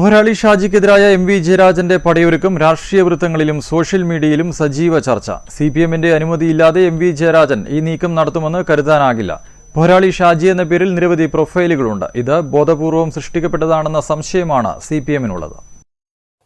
പോരാളി ഷാജിക്കെതിരായ M V ജയരാജന്റെ പടയൊരുക്കം രാഷ്ട്രീയ വൃത്തങ്ങളിലും സോഷ്യൽ മീഡിയയിലും സജീവ ചർച്ച. സി പി എമ്മിന്റെ അനുമതിയില്ലാതെ എം വി ജയരാജൻ ഈ നീക്കം നടത്തുമെന്ന് കരുതാനാകില്ല. പോരാളി ഷാജി എന്ന പേരിൽ നിരവധി പ്രൊഫൈലുകളുണ്ട്. ഇത് ബോധപൂർവം സൃഷ്ടിക്കപ്പെട്ടതാണെന്ന സംശയമാണ് സി പി എമ്മിനുള്ളത്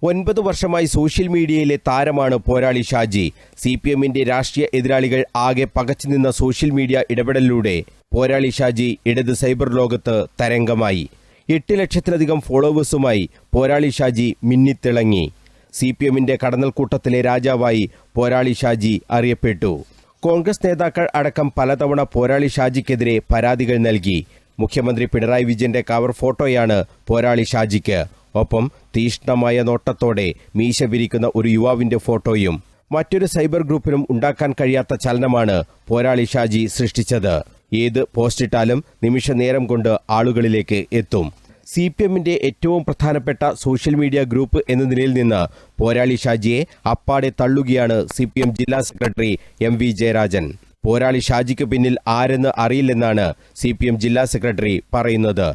ഒൻപത് വർഷമായി സോഷ്യൽ മീഡിയയിലെ താരമാണ് പോരാളി ഷാജി. സി പി എമ്മിന്റെ രാഷ്ട്രീയ എതിരാളികൾ ആകെ പകച്ചു നിന്ന സോഷ്യൽ മീഡിയ ഇടപെടലിലൂടെ പോരാളി ഷാജി ഇടത് സൈബർ ലോകത്ത് തരംഗമായി. എട്ട് ലക്ഷത്തിലധികം ഫോളോവേഴ്സുമായി പോരാളി ഷാജി മിന്നിത്തിളങ്ങി. സി പി എമ്മിന്റെ കടന്നൽക്കൂട്ടത്തിലെ രാജാവായി പോരാളി ഷാജി അറിയപ്പെട്ടു. കോൺഗ്രസ് നേതാക്കൾ അടക്കം പലതവണ പോരാളി ഷാജിക്കെതിരെ പരാതികൾ നൽകി. മുഖ്യമന്ത്രി പിണറായി വിജയന്റെ കവർ ഫോട്ടോയാണ് പോരാളി ഷാജിക്ക്. ഒപ്പം തീഷ്ണമായ നോട്ടത്തോടെ മീശ വിരിക്കുന്ന ഒരു യുവാവിന്റെ ഫോട്ടോയും മറ്റൊരു സൈബർ ഗ്രൂപ്പിനും ഉണ്ടാക്കാൻ കഴിയാത്ത ചലനമാണ് പോരാളി ഷാജി സൃഷ്ടിച്ചത്. ഏത് പോസ്റ്റിട്ടാലും നിമിഷ നേരം കൊണ്ട് ആളുകളിലേക്ക് എത്തും. സി പി എമ്മിന്റെ ഏറ്റവും പ്രധാനപ്പെട്ട സോഷ്യൽ മീഡിയ ഗ്രൂപ്പ് എന്ന നിലയിൽ നിന്ന് പോരാളി ഷാജിയെ അപ്പാടെ തള്ളുകയാണ് സി പി എം ജില്ലാ secretary M V Jayarajan. Porali ഷാജിക്ക് പിന്നിൽ ആരെന്ന് അറിയില്ലെന്നാണ് സി പി എം ജില്ലാ സെക്രട്ടറി പറയുന്നത്.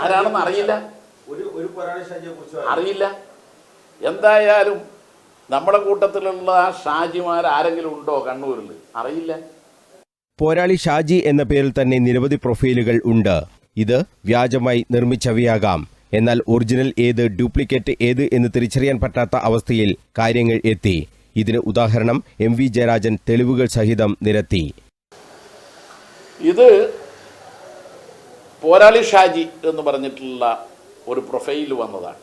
ആരാണെന്ന് അറിയില്ല. അറിയില്ല. എന്തായാലും നമ്മുടെ കൂട്ടത്തിലുള്ള ആ ഷാജിമാർ ആരെങ്കിലും ഉണ്ടോ കണ്ണൂരിൽ അറിയില്ല. പോരാളി ഷാജി എന്ന പേരിൽ തന്നെ നിരവധി പ്രൊഫൈലുകൾ ഉണ്ട്. ഇത് വ്യാജമായി നിർമ്മിച്ചവയാകാം. എന്നാൽ ഒറിജിനൽ ഏത് ഡ്യൂപ്ലിക്കേറ്റ് ഏത് എന്ന് തിരിച്ചറിയാൻ പറ്റാത്ത അവസ്ഥയിൽ കാര്യങ്ങൾ എത്തി. ഇതിന് ഉദാഹരണം എം വി ജയരാജൻ തെളിവുകൾ സഹിതം നിരത്തി. ഇത് പോരാളി ഷാജി എന്ന് പറഞ്ഞിട്ടുള്ള ഒരു പ്രൊഫൈൽ വന്നതാണ്.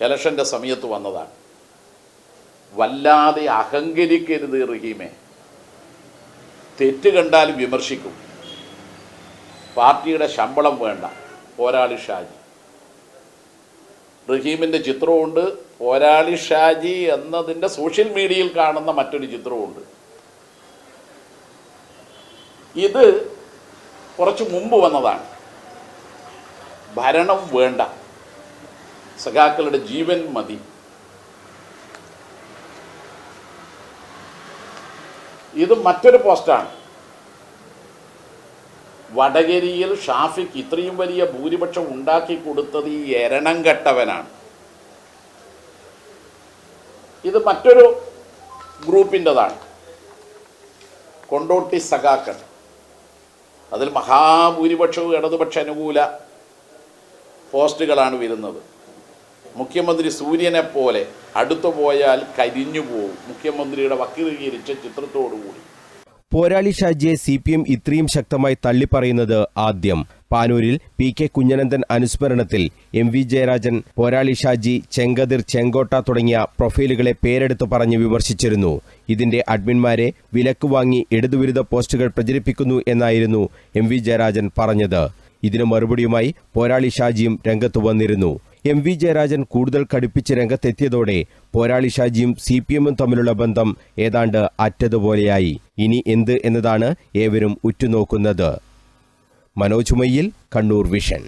ഇലക്ഷന്റെ സമയത്ത് വന്നതാണ്. വല്ലാതെ അഹങ്കരിക്കരുത് റഹീമെ. തെറ്റ് കണ്ടാലും വിമർശിക്കും. പാർട്ടിയുടെ ശമ്പളം വേണ്ട പോരാളി ഷാജി. റഹീമിന്റെ ചിത്രമുണ്ട് പോരാളി ഷാജി എന്നതിന്റെ സോഷ്യൽ മീഡിയയിൽ കാണുന്ന മറ്റൊരു ചിത്രമുണ്ട് ഇത് കുറച്ച് മുമ്പ് വന്നതാണ്. ഭരണം വേണ്ട സഖാക്കളുടെ ജീവൻ മതി. ഇത് മറ്റൊരു പോസ്റ്റാണ്. വടകരയിൽ ഷാഫിക്ക് ഇത്രയും വലിയ ഭൂരിപക്ഷം ഉണ്ടാക്കി കൊടുത്തത് ഈ എരണം കെട്ടവനാണ്. ഇത് മറ്റൊരു ഗ്രൂപ്പിന്റെതാണ്. കൊണ്ടോട്ടി സഖാക്കൾ. അതിൽ മഹാഭൂരിപക്ഷവും ഇടതുപക്ഷ അനുകൂല പോസ്റ്റുകളാണ് വരുന്നത്. മുഖ്യമന്ത്രി സൂര്യനെ പോലെ അടുത്തു പോയാൽ കരിഞ്ഞു പോകും മുഖ്യമന്ത്രിയുടെ വക്രീകരിച്ച ചിത്രത്തോടുകൂടി പോരാളി ഷാജിയെ സി പി എം ഇത്രയും ശക്തമായി തള്ളിപ്പറയുന്നത് ആദ്യം. പാനൂരിൽ പി കെ കുഞ്ഞനന്ദൻ അനുസ്മരണത്തിൽ എം വി ജയരാജൻ പോരാളി ഷാജി ചെങ്കതിർ ചെങ്കോട്ട തുടങ്ങിയ പ്രൊഫൈലുകളെ പേരെടുത്തു പറഞ്ഞ് വിമർശിച്ചിരുന്നു. ഇതിന്റെ അഡ്മിൻമാരെ വിലക്ക് വാങ്ങി ഇടതുവിരുദ്ധ പോസ്റ്റുകൾ പ്രചരിപ്പിക്കുന്നു എന്നായിരുന്നു എം വി ജയരാജൻ പറഞ്ഞത്. ഇതിന് മറുപടിയുമായി പോരാളി ഷാജിയും രംഗത്തു വന്നിരുന്നു. എം വി ജയരാജൻ കൂടുതൽ കടുപ്പിച്ച് രംഗത്തെത്തിയതോടെ പോരാളി ഷാജിയും സി പി എമ്മും തമ്മിലുള്ള ബന്ധം ഏതാണ്ട് അറ്റതുപോലെയായി. ഇനി എന്ത് എന്നതാണ് ഏവരും ഉറ്റുനോക്കുന്നത്. മനോജ് മയ്യിൽ കണ്ണൂർ വിഷൻ.